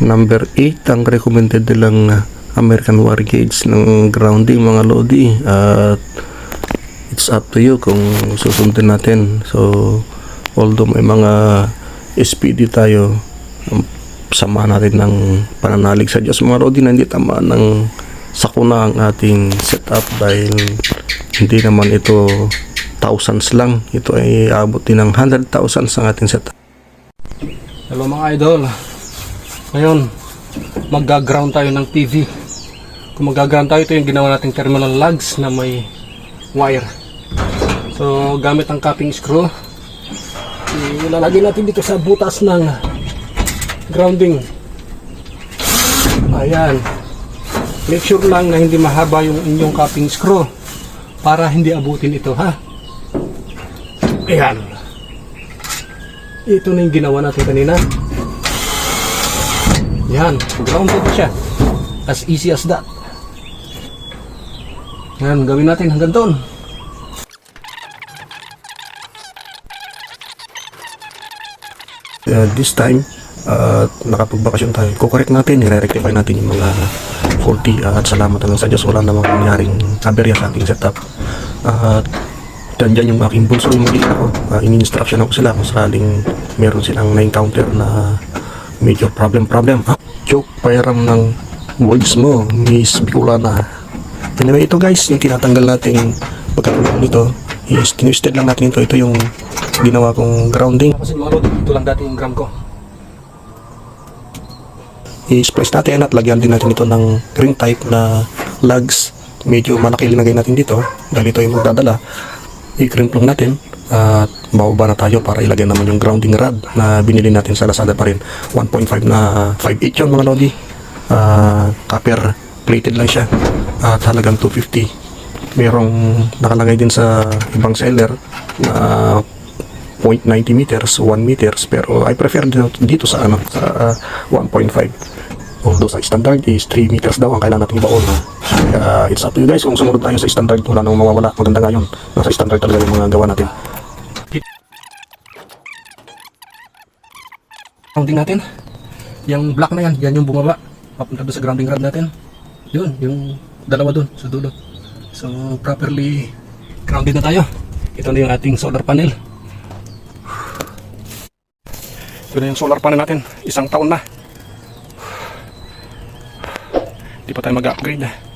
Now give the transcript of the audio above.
number 8 ang recommended nilang uh, American War gauge ng grounding mga lodi. At it's up to you kung susundin natin. So although may mga SPD tayo um, sama natin ng pananalig sa Diyos. Mga lodi na hindi tama ng sakuna ang ating setup dahil hindi naman ito thousands lang. Ito ay abot din ng 100,000 ang ating setup. Hello mga idol. Ngayon, magga-ground tayo ng TV. Kung magga-ground tayo, ito yung ginawa nating terminal lugs na may wire. So, gamit ang capping screw, ilalagay natin dito sa butas ng grounding. Ayan. Make sure lang na hindi mahaba yung inyong capping screw para hindi abutin ito, ha? Ayan. Ito na yung ginawa natin kanina. Yan, grounded na siya. As easy as that. Yan, gawin natin hanggang doon. uh, this time at nakapagbakasyon tayo kukorek natin nire-rectify natin yung mga faulty uh, at salamat naman sa Diyos wala namang nangyaring aberya sa ating setup at dyan yung aking bunso yung mag ako uh, in-instruction ako sila kung sakaling meron silang na-encounter na medyo problem problem ah, joke pairam ng words mo Miss Bicolana anyway ito guys yung tinatanggal nating pagkatulong nito is tinwisted lang natin ito. Ito yung ginawa kong grounding. Kasi mga lodi, ito lang dati yung gram ko. i-splice natin at lagyan din natin ito ng ring type na lugs medyo malaki linagay natin dito dahil ito yung magdadala. I-crimp natin at bababa na tayo para ilagay naman yung grounding rod na binili natin sa Lazada pa rin. 1.5 na 5.8 yun mga lodi. Ah, copper plated lang siya. At halagang 250 merong nakalagay din sa ibang seller na 0.90 meters, 1 meters. Pero I prefer dito, sa ano sa uh, 1.5 although sa standard is 3 meters daw ang kailangan natin ibaon kaya it's up to you guys. Kung sumunod tayo sa standard wala nang mawawala. Maganda nga yun. Nasa standard talaga yung mga gawa natin Grounding natin. Yung black na yan, yan yung bumaba. Papunta doon sa grounding rod natin. Yun, yung dalawa doon sa dulo. So, properly grounded na tayo. Ito na yung ating solar panel. Ito na yung solar panel natin. Isang taon na. Di pa tayo mag-upgrade.